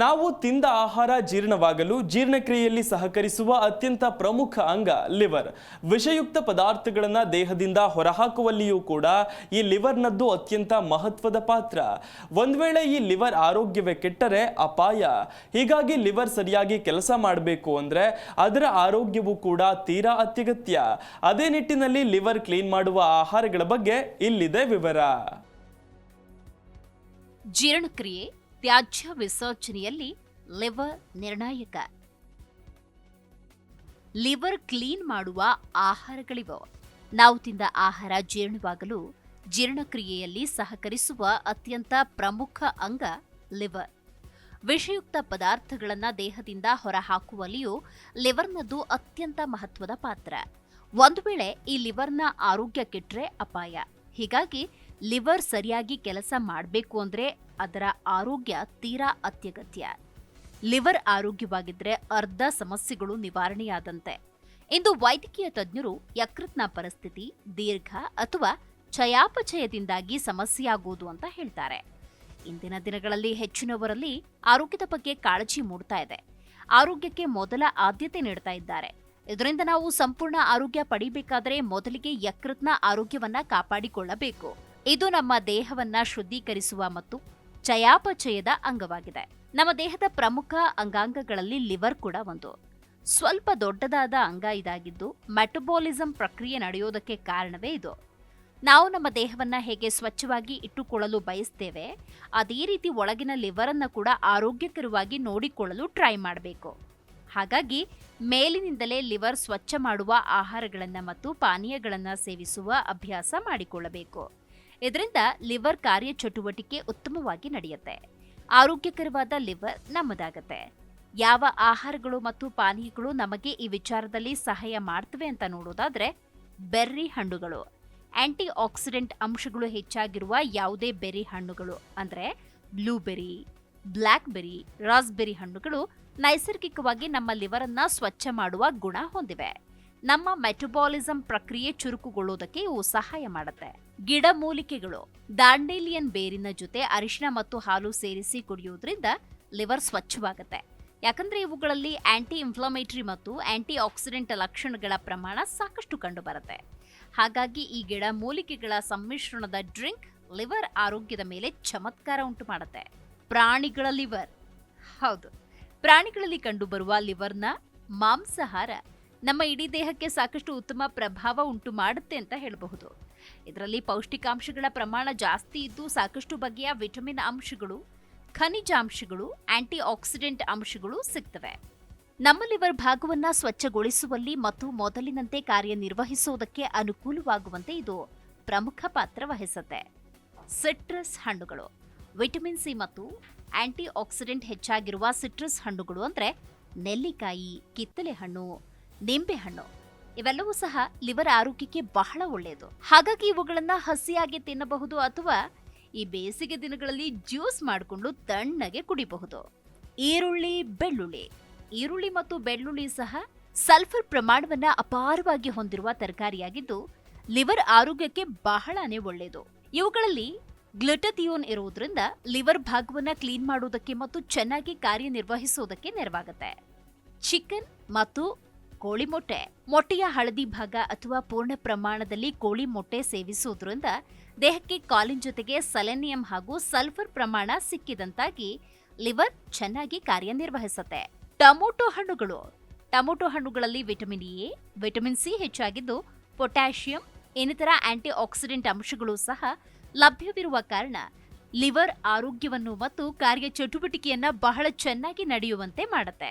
ನಾವು ತಿಂದ ಆಹಾರ ಜೀರ್ಣವಾಗಲು ಜೀರ್ಣಕ್ರಿಯೆಯಲ್ಲಿ ಸಹಕರಿಸುವ ಅತ್ಯಂತ ಪ್ರಮುಖ ಅಂಗ ಲಿವರ್. ವಿಷಯುಕ್ತ ಪದಾರ್ಥಗಳನ್ನು ದೇಹದಿಂದ ಹೊರಹಾಕುವಲ್ಲಿಯೂ ಕೂಡ ಈ ಲಿವರ್ನದ್ದು ಅತ್ಯಂತ ಮಹತ್ವದ ಪಾತ್ರ. ಒಂದು ವೇಳೆ ಈ ಲಿವರ್ ಆರೋಗ್ಯವೇ ಕೆಟ್ಟರೆ ಅಪಾಯ. ಹೀಗಾಗಿ ಲಿವರ್ ಸರಿಯಾಗಿ ಕೆಲಸ ಮಾಡಬೇಕು ಅಂದರೆ ಅದರ ಆರೋಗ್ಯವು ಕೂಡ ತೀರಾ ಅತ್ಯಗತ್ಯ. ಅದೇ ನಿಟ್ಟಿನಲ್ಲಿ ಲಿವರ್ ಕ್ಲೀನ್ ಮಾಡುವ ಆಹಾರಗಳ ಬಗ್ಗೆ ಇಲ್ಲಿದೆ ವಿವರ. ಜೀರ್ಣಕ್ರಿಯೆ ತ್ಯಾಜ್ಯ ವಿಸರ್ಜನೆಯಲ್ಲಿ ಲಿವರ್ ನಿರ್ಣಾಯಕ. ಲಿವರ್ ಕ್ಲೀನ್ ಮಾಡುವ ಆಹಾರಗಳಿವೆ? ನಾವು ತಿಂದ ಆಹಾರ ಜೀರ್ಣವಾಗಲು ಜೀರ್ಣಕ್ರಿಯೆಯಲ್ಲಿ ಸಹಕರಿಸುವ ಅತ್ಯಂತ ಪ್ರಮುಖ ಅಂಗ ಲಿವರ್. ವಿಷಯುಕ್ತ ಪದಾರ್ಥಗಳನ್ನು ದೇಹದಿಂದ ಹೊರಹಾಕುವಲ್ಲಿಯೂ ಲಿವರ್ನದ್ದು ಅತ್ಯಂತ ಮಹತ್ವದ ಪಾತ್ರ. ಒಂದು ವೇಳೆ ಈ ಲಿವರ್ನ ಆರೋಗ್ಯ ಕೆಟ್ಟರೆ ಅಪಾಯ. ಹೀಗಾಗಿ ಲಿವರ್ ಸರಿಯಾಗಿ ಕೆಲಸ ಮಾಡಬೇಕು ಅಂದರೆ ಅದರ ಆರೋಗ್ಯ ತೀರಾ ಅತ್ಯಗತ್ಯ. ಲಿವರ್ ಆರೋಗ್ಯವಾಗಿದ್ದರೆ ಅರ್ಧ ಸಮಸ್ಯೆಗಳು ನಿವಾರಣೆಯಾದಂತೆ. ಇಂದು ವೈದ್ಯಕೀಯ ತಜ್ಞರು ಯಕೃತ್ನ ಪರಿಸ್ಥಿತಿ, ದೀರ್ಘ ಅಥವಾ ಚಯಾಪಚಯದಿಂದಾಗಿ ಸಮಸ್ಯೆಯಾಗುವುದು ಅಂತ ಹೇಳ್ತಾರೆ. ಇಂದಿನ ದಿನಗಳಲ್ಲಿ ಹೆಚ್ಚಿನವರಲ್ಲಿ ಆರೋಗ್ಯದ ಬಗ್ಗೆ ಕಾಳಜಿ ಮೂಡ್ತಾ ಇದೆ. ಆರೋಗ್ಯಕ್ಕೆ ಮೊದಲ ಆದ್ಯತೆ ನೀಡ್ತಾ ಇದ್ದಾರೆ. ಇದರಿಂದ ನಾವು ಸಂಪೂರ್ಣ ಆರೋಗ್ಯ ಪಡಿಬೇಕಾದರೆ ಮೊದಲಿಗೆ ಯಕೃತ್ನ ಆರೋಗ್ಯವನ್ನ ಕಾಪಾಡಿಕೊಳ್ಳಬೇಕು. ಇದು ನಮ್ಮ ದೇಹವನ್ನ ಶುದ್ಧೀಕರಿಸುವ ಮತ್ತು ಚಯಾಪಚಯದ ಅಂಗವಾಗಿದೆ. ನಮ್ಮ ದೇಹದ ಪ್ರಮುಖ ಅಂಗಾಂಗಗಳಲ್ಲಿ ಲಿವರ್ ಕೂಡ ಒಂದು. ಸ್ವಲ್ಪ ದೊಡ್ಡದಾದ ಅಂಗ ಇದಾಗಿದ್ದು ಮೆಟಬಾಲಿಸಂ ಪ್ರಕ್ರಿಯೆ ನಡೆಯೋದಕ್ಕೆ ಕಾರಣವೇ ಇದು. ನಾವು ನಮ್ಮ ದೇಹವನ್ನ ಹೇಗೆ ಸ್ವಚ್ಛವಾಗಿ ಇಟ್ಟುಕೊಳ್ಳಲು ಬಯಸ್ತೇವೆ, ಅದೇ ರೀತಿ ಒಳಗಿನ ಲಿವರ್ ಅನ್ನ ಕೂಡ ಆರೋಗ್ಯಕರವಾಗಿ ನೋಡಿಕೊಳ್ಳಲು ಟ್ರೈ ಮಾಡಬೇಕು. ಹಾಗಾಗಿ ಮೇಲಿನಿಂದಲೇ ಲಿವರ್ ಸ್ವಚ್ಛ ಮಾಡುವ ಆಹಾರಗಳನ್ನು ಮತ್ತು ಪಾನೀಯಗಳನ್ನು ಸೇವಿಸುವ ಅಭ್ಯಾಸ ಮಾಡಿಕೊಳ್ಳಬೇಕು. ಇದರಿಂದ ಲಿವರ್ ಕಾರ್ಯ ಚಟುವಟಿಕೆ ಉತ್ತಮವಾಗಿ ನಡೆಯುತ್ತೆ. ಆರೋಗ್ಯಕರವಾದ ಲಿವರ್ ನಮ್ಮದಾಗತ್ತೆ. ಯಾವ ಆಹಾರಗಳು ಮತ್ತು ಪಾನೀಯಗಳು ನಮಗೆ ಈ ವಿಚಾರದಲ್ಲಿ ಸಹಾಯ ಮಾಡ್ತವೆ ಅಂತ ನೋಡೋದಾದ್ರೆ ಬೆರ್ರಿ ಹಣ್ಣುಗಳು. ಆಂಟಿ ಆಕ್ಸಿಡೆಂಟ್ ಅಂಶಗಳು ಹೆಚ್ಚಾಗಿರುವ ಯಾವುದೇ ಬೆರಿ ಹಣ್ಣುಗಳು ಅಂದ್ರೆ ಬ್ಲೂಬೆರಿ ಬ್ಲ್ಯಾಕ್ ಬೆರಿ ರಾಸ್ಬೆರಿ ಹಣ್ಣುಗಳು ನೈಸರ್ಗಿಕವಾಗಿ ನಮ್ಮ ಲಿವರ್ ಅನ್ನ ಸ್ವಚ್ಛ ಮಾಡುವ ಗುಣ ಹೊಂದಿವೆ. ನಮ್ಮ ಮೆಟಬಾಲಿಸಂ ಪ್ರಕ್ರಿಯೆ ಚುರುಕುಗೊಳ್ಳುವುದಕ್ಕೆ ಇವು ಸಹಾಯ ಮಾಡುತ್ತೆ. ಗಿಡಮೂಲಿಕೆಗಳು ದಾಂಡೇಲಿಯನ್ ಬೇರಿನ ಜೊತೆ ಅರಿಶಿನ ಮತ್ತು ಹಾಲು ಸೇರಿಸಿ ಕುಡಿಯೋದ್ರಿಂದ ಲಿವರ್ ಸ್ವಚ್ಛವಾಗುತ್ತೆ. ಯಾಕಂದ್ರೆ ಇವುಗಳಲ್ಲಿ ಆಂಟಿ ಇನ್ಫ್ಲಮೇಟರಿ ಮತ್ತು ಆಂಟಿ ಆಕ್ಸಿಡೆಂಟ್ ಲಕ್ಷಣಗಳ ಪ್ರಮಾಣ ಸಾಕಷ್ಟು ಕಂಡುಬರುತ್ತೆ. ಹಾಗಾಗಿ ಈ ಗಿಡ ಮೂಲಿಕೆಗಳ ಸಮ್ಮಿಶ್ರಣದ ಡ್ರಿಂಕ್ ಲಿವರ್ ಆರೋಗ್ಯದ ಮೇಲೆ ಚಮತ್ಕಾರ ಉಂಟು ಮಾಡುತ್ತೆ. ಪ್ರಾಣಿಗಳ ಲಿವರ್. ಹೌದು. ಪ್ರಾಣಿಗಳಲ್ಲಿ ಕಂಡುಬರುವ ಲಿವರ್ನ ಮಾಂಸಾಹಾರ ನಮ್ಮ ಇಡೀ ದೇಹಕ್ಕೆ ಸಾಕಷ್ಟು ಉತ್ತಮ ಪ್ರಭಾವ ಉಂಟು ಮಾಡುತ್ತೆ ಅಂತ ಹೇಳಬಹುದು. ಇದರಲ್ಲಿ ಪೌಷ್ಟಿಕಾಂಶಗಳ ಪ್ರಮಾಣ ಜಾಸ್ತಿ ಇದ್ದು ಸಾಕಷ್ಟು ಬಗೆಯ ವಿಟಮಿನ್ ಅಂಶಗಳು ಖನಿಜಾಂಶಗಳು ಆಂಟಿ ಆಕ್ಸಿಡೆಂಟ್ ಅಂಶಗಳು ಸಿಗ್ತವೆ. ನಮ್ಮ ಲಿವರ್ ಭಾಗವನ್ನು ಸ್ವಚ್ಛಗೊಳಿಸುವಲ್ಲಿ ಮತ್ತು ಮೊದಲಿನಂತೆ ಕಾರ್ಯನಿರ್ವಹಿಸುವುದಕ್ಕೆ ಅನುಕೂಲವಾಗುವಂತೆ ಇದು ಪ್ರಮುಖ ಪಾತ್ರ ವಹಿಸುತ್ತೆ. ಸಿಟ್ರಸ್ ಹಣ್ಣುಗಳು, ವಿಟಮಿನ್ ಸಿ ಮತ್ತು ಆಂಟಿ ಆಕ್ಸಿಡೆಂಟ್ ಹೆಚ್ಚಾಗಿರುವ ಸಿಟ್ರಸ್ ಹಣ್ಣುಗಳು ಅಂದರೆ ನೆಲ್ಲಿಕಾಯಿ, ಕಿತ್ತಲೆ ಹಣ್ಣು ನಿಂಬೆ ಹಣ್ಣು. ಇವೆಲ್ಲವೂ ಸಹ ಲಿವರ್ ಆರೋಗ್ಯಕ್ಕೆ ಬಹಳ ಒಳ್ಳೆಯದು ಹಾಗಾಗಿ ಇವುಗಳನ್ನು ಹಸಿಯಾಗಿ ತಿನ್ನಬಹುದು ಅಥವಾ ಈ ಬೇಸಿಗೆ ದಿನಗಳಲ್ಲಿ ಜ್ಯೂಸ್ ಮಾಡಿಕೊಂಡು ತಣ್ಣಗೆ ಕುಡಿಬಹುದು. ಈರುಳ್ಳಿ, ಬೆಳ್ಳುಳ್ಳಿ. ಈರುಳ್ಳಿ ಮತ್ತು ಬೆಳ್ಳುಳ್ಳಿ ಸಹ ಸಲ್ಫರ್ ಪ್ರಮಾಣವನ್ನ ಅಪಾರವಾಗಿ ಹೊಂದಿರುವ ತರಕಾರಿಯಾಗಿದ್ದು ಲಿವರ್ ಆರೋಗ್ಯಕ್ಕೆ ಬಹಳನೇ ಒಳ್ಳೆಯದು ಇವುಗಳಲ್ಲಿ ಗ್ಲುಟಥಿಯೋನ್ ಇರುವುದರಿಂದ ಲಿವರ್ ಭಾಗವನ್ನ ಕ್ಲೀನ್ ಮಾಡುವುದಕ್ಕೆ ಮತ್ತು ಚೆನ್ನಾಗಿ ಕಾರ್ಯನಿರ್ವಹಿಸುವುದಕ್ಕೆ ನೆರವಾಗುತ್ತೆ. ಚಿಕನ್ ಮತ್ತು ಕೋಳಿ ಮೊಟ್ಟೆ. ಮೊಟ್ಟೆಯ ಹಳದಿ ಭಾಗ ಅಥವಾ ಪೂರ್ಣ ಪ್ರಮಾಣದಲ್ಲಿ ಕೋಳಿ ಮೊಟ್ಟೆ ಸೇವಿಸುವುದರಿಂದ ದೇಹಕ್ಕೆ ಕಾಲಿನ್ ಜೊತೆಗೆ ಸೆಲೆನಿಯಂ ಹಾಗೂ ಸಲ್ಫರ್ ಪ್ರಮಾಣ ಸಿಕ್ಕಿದಂತಾಗಿ ಲಿವರ್ ಚೆನ್ನಾಗಿ ಕಾರ್ಯನಿರ್ವಹಿಸುತ್ತೆ. ಟೊಮೊಟೊ ಹಣ್ಣುಗಳು. ಟೊಮೊಟೊ ಹಣ್ಣುಗಳಲ್ಲಿ ವಿಟಮಿನ್ ಎ, ವಿಟಮಿನ್ ಸಿ ಹೆಚ್ಚಾಗಿದ್ದು ಪೊಟ್ಯಾಷಿಯಂ, ಇನ್ನಿತರ ಆಂಟಿ ಆಕ್ಸಿಡೆಂಟ್ ಅಂಶಗಳು ಸಹ ಲಭ್ಯವಿರುವ ಕಾರಣ ಲಿವರ್ ಆರೋಗ್ಯವನ್ನು ಮತ್ತು ಕಾರ್ಯ ಚಟುವಟಿಕೆಯನ್ನು ಬಹಳ ಚೆನ್ನಾಗಿ ನಡೆಯುವಂತೆ ಮಾಡುತ್ತೆ.